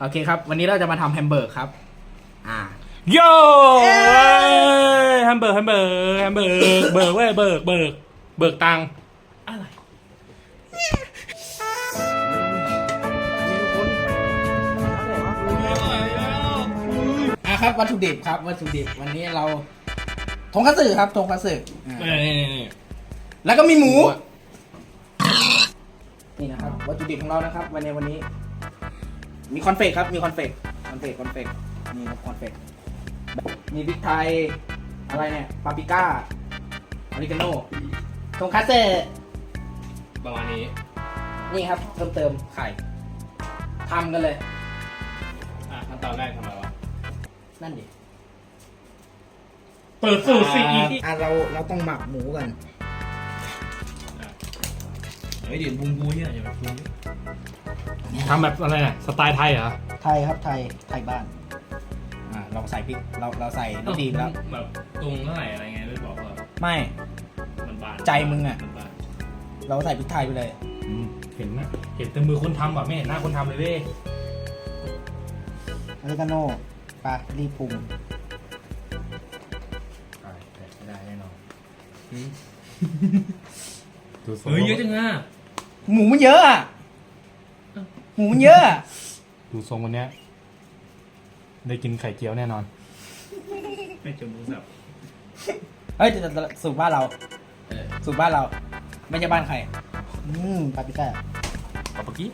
โอเคครับ วันนี้เราจะมาทำแฮมเบอร์กครับ อ่า โย่แฮมเบอร์แฮมเบอร์แฮมเบอร์เบิร์กเว้ยเบิร์กเบิร์กเบิกตังค์อะไรอะครับวัตถุดิบครับวัตถุดิบวันนี้เราทงคัตสึครับทงคัตสึอ่านี่นี่นี่แล้วก็มีหมู นี่นะครับวัตถุดิบของเรานะครับวันนี้วันนี้ มีคอนเฟกครับ มีคอนเฟกคอนเฟกคอนเฟกนี่ครับคอนเฟกมีพริกไทย อะไรเนี่ย ปาปริก้าออริกาโน่ทงคัตสึประมาณนี้ นี่ครับเติมเติมไข่ทำกันเลย อะขั้นตอนแรกทำอะไรวะ นั่นดิ เปิดสูตรสิอ่าอะเราเราต้องหมักหมูกันเฮ้ยเดี๋ยวบุ้งบูเนี่ยอย่ามาฟุ้งทำแบบอะไรน่ะสไตล์ไทยเหรอไทยครับไทยไทยบ้านอ่าเราใส่พริกเราเราใส่รสดีแล้วแบบตรงเท่าไหร่อะไรไงไม่บอกว่าไม่ มันบานใจมึงอะมันบานเราใส่พริกไทยไปเลย อืมเห็นนะเห็นแต่มือคนทำแบบไม่เห็นหน้าคนทำเลยเว้ยอเมริกาโน่ปลารีบปรุงไม่ได้แน่นอนดูทรงเฮ้ยเยอะจังอะ หมูมันเยอะอะหมูมันเยอะอะดูทรงวันเนี้ยได้กินไข่เจียวแน่นอน ไม่จมรู้สับเฮ้ยแต่แต่แต่สูตรบ้านเรา เออสูตรบ้านเรา ไม่ใช่บ้านใคร อืมปาปริก้าเอาปากกี้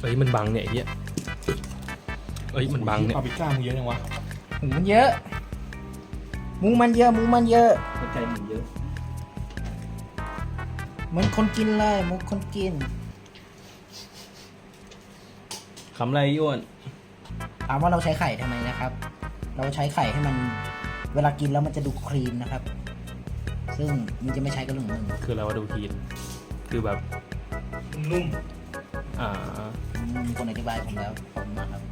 เอ้ยมันบังเนี่ยไอ้เหี้ยเอ้ยมันบังเนี่ยปาปริก้ามึงเยอะจังวะหมูมันเยอะหมูมันเยอะหมูมันเยอะ หัวใจหมูเยอะเห มือนคนกินเลยเหมือนคนกินคำไรย้วนถามว่าเราใช้ไข่ทำไมนะครับ เราใช้ไข่ให้มัน เวลากินแล้วมันจะดูครีมนะครับ ซึ่งมันจะไม่ใช้กับเรื่องหนึ่งคืออะไรวะดูคีนคือแบบ นุ่มอ่าอืมมีคนอธิบายผมแล้วขอบคุณมากครับ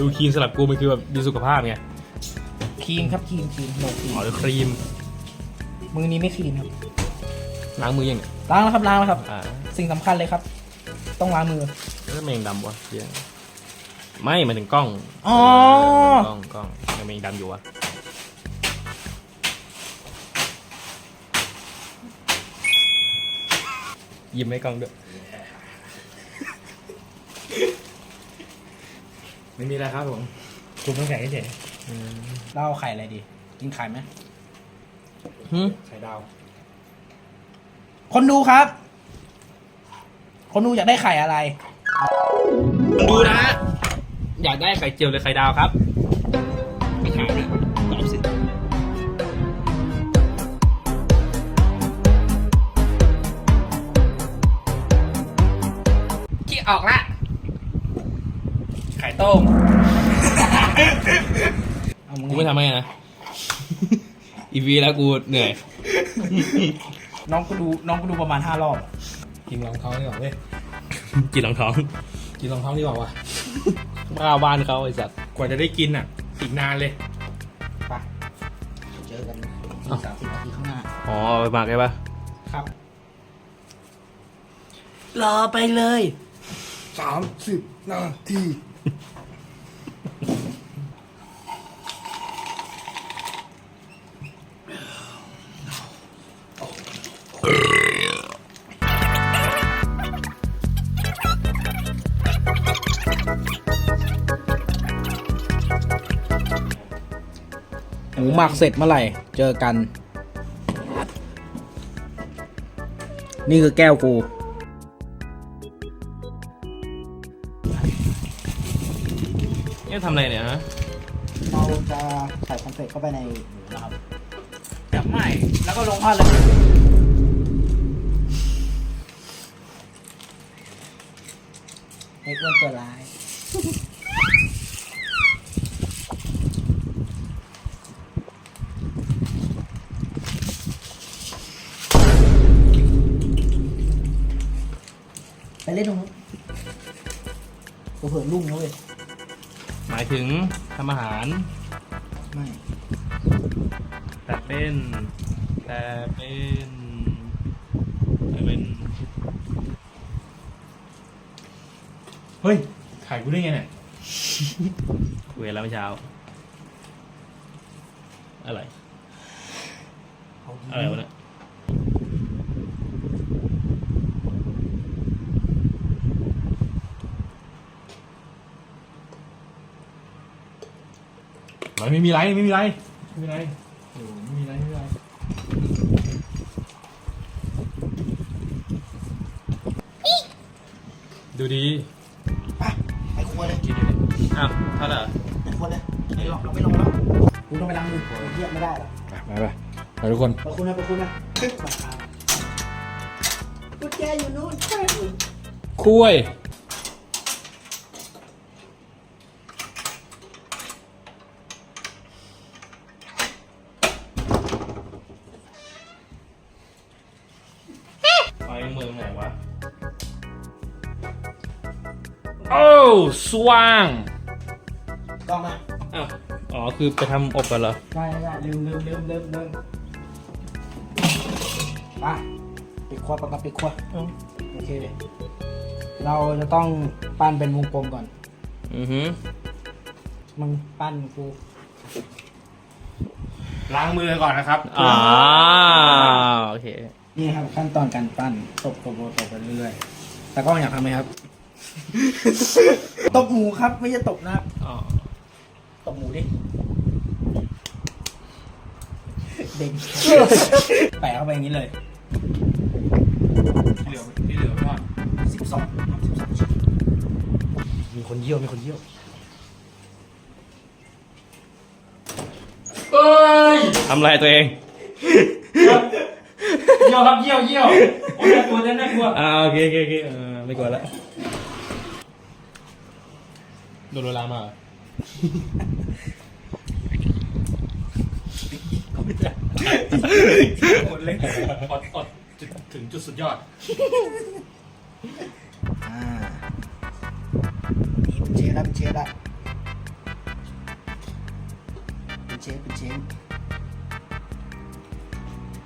ดูคีนสลับกูมันคือแบบดีสุขภาพไงครีมครับครีมครีมโนครีมอ๋อหรือครีม มือนี้ไม่ครีมครับ ล้างมือยังเนี่ยล้างแล้วครับล้างแล้วครับ อ่าสิ่งสำคัญเลยครับ ต้องล้างมือ แล้วทำไมยังดำวะเหี้ยไม่หมายถึงกล้องอ๋อกล้องกล้องยังมีดำอยู่วะยิ้มให้กล้องด้วย ไม่มีอะไรครับผมคุณต้องแข่งเฉยเราเอาไข่อะไรดี กินไข่ไหมหืมไข่ดาว คนดูครับ คนดูอยากได้ไข่อะไรดูนะ อยากได้ไข่เจียวหรือไข่ดาวครับไม่ถามนะตอบสิขี้ออกละ ไข่ต้ม เอามึงกูไม่ทำให้นะ อีวีแล้วกูเหนื่อย น้องก็ดูน้องก็ดูประมาณห้ารอบ กินรองเท้าดีกว่าเว้ยกินรองท้อง กินรองเท้าดีกว่าวะบ้าบ้านเขาไอ้สัตว์กว่าจะได้กินอะ อีกนานเลย ไปเจอกันอ้าวสามสิบนาทีข้างหน้า อ๋อเอาไปหมักได้ปะครับ รอไปเลย สามสิบนาที มูหมักเสร็จเมื่อไหร่ เจอกัน นี่คือแก้วกูนี่ทำอะไรเนี่ยฮะเราจะใส่คอนเฟกเข้าไปในหมูนะครับแบบไม่แล้วก็ลงทอดเลยไอ้อ้วนตัวร้าย ทำอาหาร ไม่ แต่เป็น แต่เป็นแต่เป็น เฮ้ย ถ่ายกูได้ไงเนี่ย คุยกันแล้วเมื่อเช้า อะไร อะไรวะเนี่ย ไม่ไม่มีไรไม่มีไรไม่มีไรโอ้โหไม่มีไรไม่มีไรดูดีไปไปครัวเลยกินอยู่เนี่ยอ้าวเท่าไหร่ไปครัวเลยไม่ลองเราไม่ลองแล้วกูต้องไปล้างมือเทียบไม่ได้แล้วไปไปไปทุกคนไปคุณนะไปคุณนะขึ้นมากุญแจอยู่นู้นใช่คุย สว่างกล้องมาอ้าวอ๋อ คือไปทำอบกันเหรอ ได้ได้ลืมลืมลืมลืมลืมไปปิดครัวประกับปิดครัวโอเค เราจะต้องปั้นเป็นวงกลมก่อน อือหือมึงปั้นกูล้างมือก่อนนะครับอ่าโอเค นี่ครับขั้นตอนการปั้นตบตบตบตบไปเรื่อยๆแต่กล้องอยากทำไหมครับ ตบหมูครับไม่ใช่ตบหน้าอ๋อตบหมูดิเด้งแปะเข้าไปอย่างนี้เลยที่เหลือที่เหลือไม่ทอดสิบสองสิบสองชิ้นมีคนเยี่ยวมีคนเยี่ยวเอ้ยทำอะไรตัวเอง เยี่ยวครับเยี่ยวเยี่ยวโอ้ยน่ากลัวนะน่ากลัวอ่าโอเคโอเคโอเคเออไม่กลัวละ โดนเวลามาเหมดเลยอดอดจุดถึงจุดสุดยอดอ่านี่เป็นเชฟแล้วเป็นเชฟแล้วเป็นเชฟเป็นเชฟ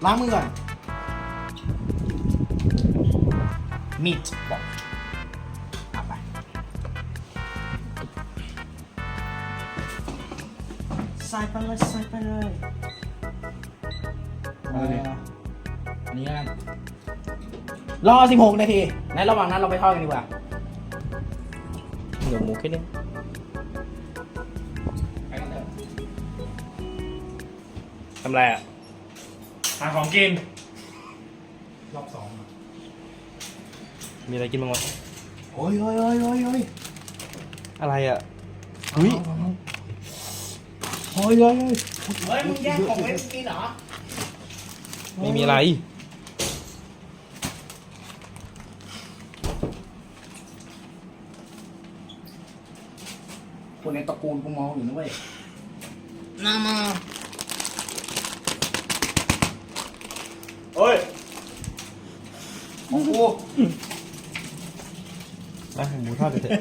ล้างมือก่อนมี ใส่ไปเลยใส่ไปเลย เอ่ออันนี้แล้วกันรอ 16 นาที ในระหว่างนั้นเราไปทอดกันดีกว่าเดี๋ยวหมูแค่นี้ไปกันเถอะทำอะไรอะ หาของกิน รอบสองมีอะไรกินบ้างวะโอ้ยโอ้ยโอ้ยโอ้ยโอ้ยอะไรอะเฮ้ยโอ้ย โอ้ยโอ้ยเฮ้ยมึงแย่งของเล่นกินเหรอไม่มีอะไรคนในตระกูลกูมองอยู่นะเว้ยนามาเฮ้ยของกูอะหมูทอดเถอะ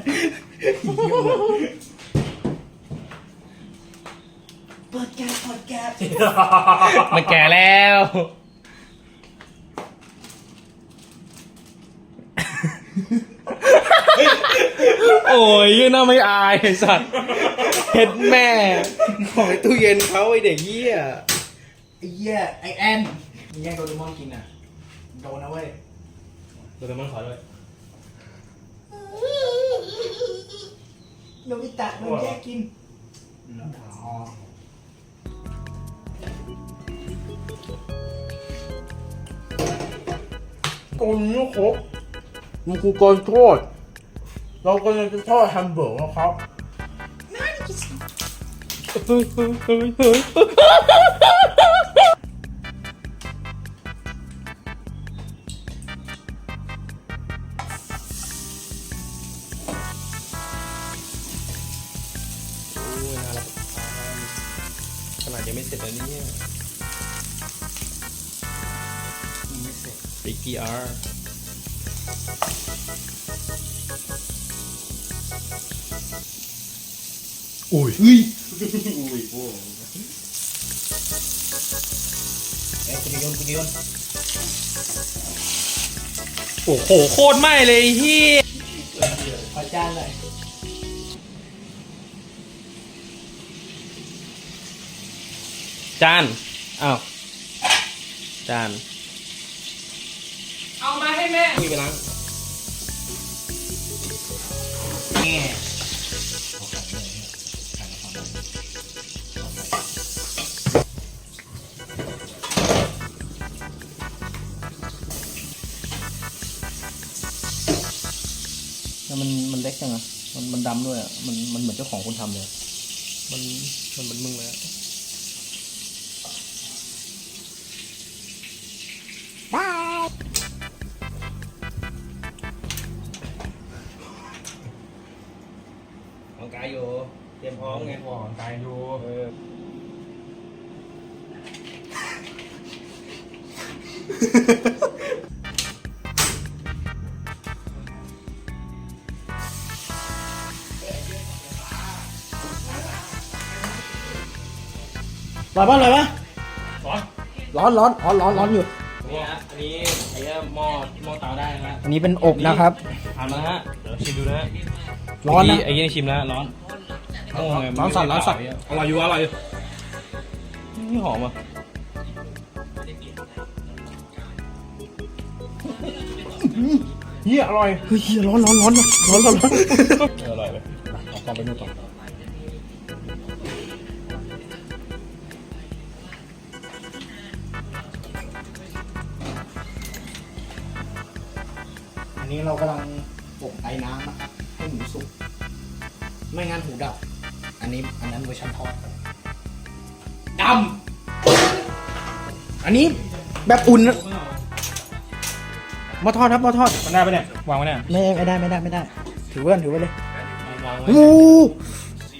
เปิด แก๊สเปิดแก๊สมันแก่แล้ว โอ้ยยังน่าไม่อายไอ้สัตว์เห็ดแม่ ของไอ้ตู้เย็นเขาไอเด็กเหี้ยไอ้เหี้ยไอ้แอนมึงแย่งโดเรมอนกินอะโดนนะเว้ยโดนมันขอด้วยโนบิตะโดนแย่งกินอ๋อ ตรงนี้ครบมันคือโกนโทษเรากำลังจะทอดแฮมเบอร์เกอร์นะครับ เฮ้ยเฮ้ยเฮ้ย อุ้ยเฮ้ยเอ้ยคุณโยนคุณโยนโอ้โหโคตรไหม้เลยไอ้เฮียขอจานหน่อยจานอ้าวจาน เอามาให้แม่มีไปล้างนี่ แล้วมันมันเล็กจังอะมันมันดำด้วยอะมันมันเหมือนเจ้าของคนทำเลย มันมันเหมือนมึงเลยอะ ร้อนปะร้อนปะร้อนร้อนร้อนร้อนร้อนร้อนอยู่นี่ฮะอันนี้ไอ้เนี่ยหม้อหม้อเตาได้นะฮะอันนี้เป็นอบนะครับผ่านมาฮะเดี๋ยวชิมดูนะร้อนนะไอ้ยี่ชิมแล้วร้อนโไงร้อนสั่นร้อนสั่นอร่อยอยู่อร่อยอยู่นี่หอมอะเฮียอร่อยเฮ้ยเฮียร้อนร้อนร้อนร้อนร้อนร้อนเอออร่อยเลยเอาความไปนู่นต่อ นนี้เรากำลังอบไอ้น้ำนะครับให้หมูสุก ไม่งั้นหูดับ อันนี้อันนั้นเวอร์ชันทอดดำอันนี้แบบอุ่นนะหมาทอดครับหมาทอดมันได้ปะเนี่ย วางไว้เนี่ยไม่ไม่ได้ไม่ได้ไม่ได้ ถือไว้ก่อนถือไว้เลยวางไว้โอ้โห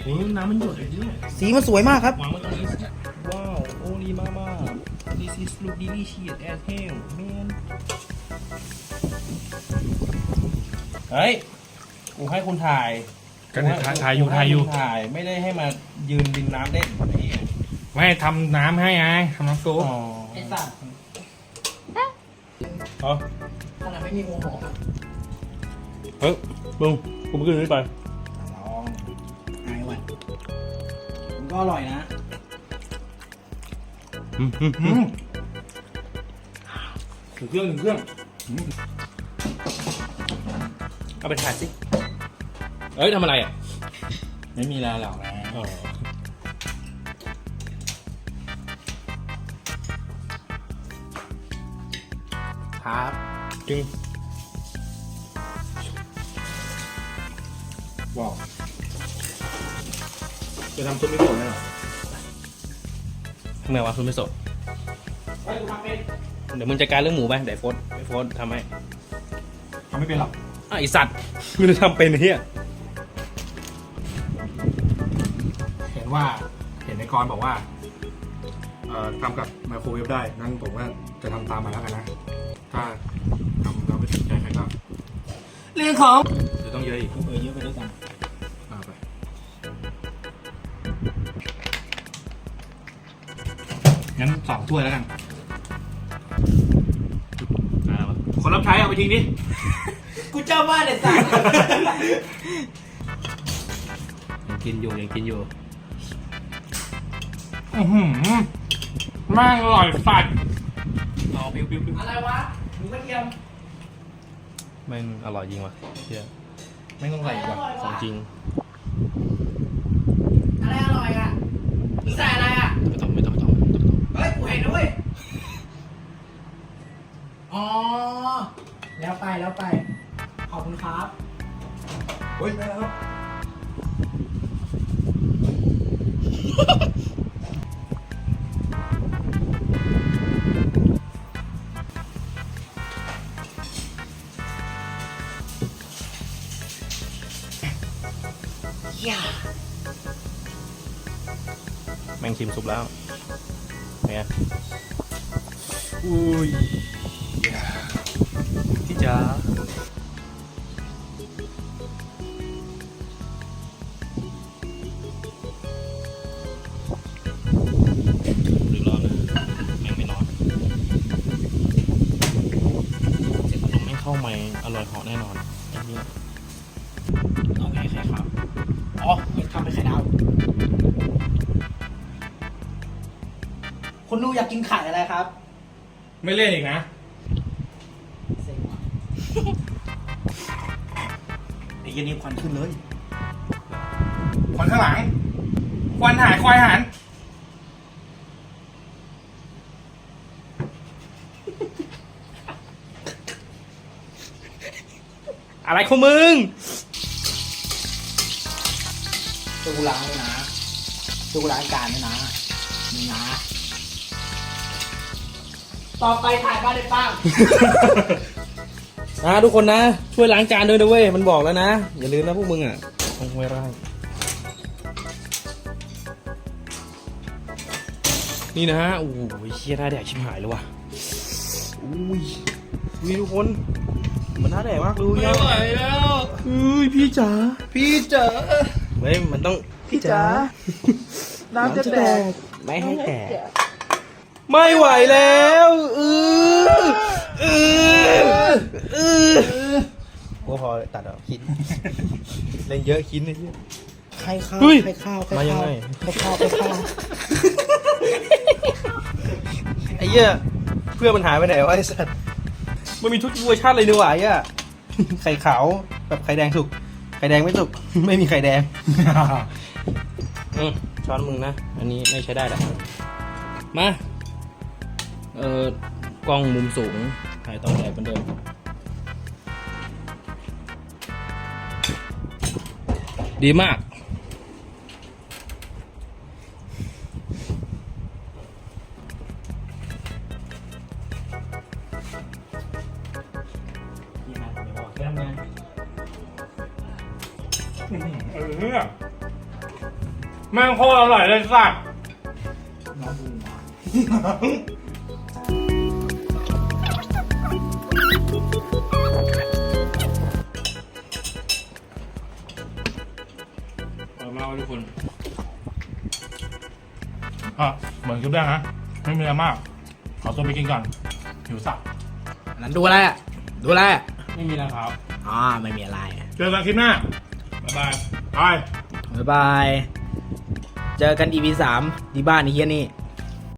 โอ้ยน้ำมันหยดเลยเนี่ยสีมันสวยมากครับ วางไว้ตรงนี้ว้าวโอ้ลีมามา this is look delicious as hell man เฮ้ย กูให้คุณถ่ายก็เนี่ยถ่ายถ่ายอยู่ถ่ายอยู่ กูให้คุณถ่าย ไม่ได้ให้มายืนดินน้ำเล่นไอ้เหี้ยไม่ให้ทำน้ำให้ไงทำน้ำซุปอ๋อไอ้สัตว์เอาขนาดไม่มีหัวหอมเฮ้ยมึงกูไม่ขึ้นนี่ไปลองไอ้วันมันก็อร่อยนะอืมอืมอืมถึงเครื่องถึงเครื่อง เอาไปถ่ายสิ เอ้ยทำอะไรอะไม่มีอะไรหรอกนะอ๋อครับจึงว้าวจะทำซุปมิโซะไหมเหรอทำไงวะคุณไม่สดเฮ้ยกูทำเป็นเดี๋ยวมึงจัดการเรื่องหมูไปเดี๋ยวโฟนไอ้โฟนทำให้ทำไม่เป็นหรอก อะไอสัตว์มึงจะทำเป็นไอ้เฮียเห็นว่าเห็นในกรบอกว่าเอ่อทำกับไมโครเวฟได้งั้นผมว่าจะทำตามมาแล้วกันนะ ถ้าทำแล้วไม่ติดใจใครก็เรื่องของเดี๋ยวต้องเยอะอีกเออเยอะไปด้วยกันเอาไปงั้นสองถ้วยแล้วกัน คนรับใช้เอาไปทิ้งดิ กูเจ้าบ้านไอ้สัตว์ยังกินอยู่ยังกินอยู่อื้อหือแม่งอร่อยสัตว์เอาปิ้วปิ้วปิ้วอะไรวะหมูกระเทียมแม่งอร่อยจริงว่ะเฮียไม่ต้องใส่อีกว่ะของจริงอะไรอร่อยอะมึงใส่อะไรอะไม่ต้องไม่ต้องไม่ต้องไม่ต้องเฮ้ยกูเห็นนะเว้ยอ๋อแล้วไปแล้วไปขอบ คุณครับเฮ้ยได้แล้วครับแม่งชิมซุปแล้วเนี่ยอุ้ย ดูอยากกินไข่อะไรครับ ไม่เล่นอีกนะ เซ็งว่ะไอ้เหี้ยันนี้ควันขึ้นเลยควันข้างหลัง ควันหายควายหัน อะไรของมึง ตัวกูล้างเลยนะตัวกูล้างการเลยนะ ต่อไปถ่ายบ้านได้ป้างอ่าทุกคนนะ ช่วยล้างจานด้วยนะเว้ย มันบอกแล้วนะ อย่าลืมนะพวกมึงอะคงไว้ไรนี่นะโอ้ยเชี่ยหน้าแดกชิบหายเลยว่ะอุ้ยอุ้ยทุกคน มันน่าแดกมากเลยไม่ไหวแล้วเอ้ยพี่จ๋า พี่เจ๋อเฮ้ย มันต้อง พี่จ๋าน้ำจะแตก ไม่ให้แตก ไม่ไหวแล้วเออเออเออกูพอตัดออกคิดเล่นเยอะคิดนะที่ไข่ข้าวเฮ้ยไข่ข้าวไข่มายังข้าวไงไข่ข้าวไข่ข้าวไอ้เหี้ยเพื่อนมันหายไปไหนวะไอ้สัตว์มันมีทุกเวอร์ชันเลยนี่หว่าไอ้เหี้ยไข่ขาวแบบไข่แดงสุก ไข่แดงไม่สุก ไม่มีไข่แดงอืมช้อนมึงนะ อันนี้ไม่ใช้ได้แหละมา เออกล้องมุมสูงถ่ายตอนแรกเหมือนเดิมดีมากเออเนี่ยแม่งโคตรอร่อยเลยสัตว์ น้องบูม อร่อยมากทุกคนอะเหมือนคลิปแรกนะไม่มีอะไรมาก ขอตัวไปกินก่อนหิวสับอันนั้นดูอะไรอะดูอะไรอะไม่มีแล้วครับ อ๋อไม่มีอะไร เจอกันคลิปหน้า บ๊ายบาย บาย บ๊ายบาย เจอกัน EP สามที่บ้านไอ้เฮียนี่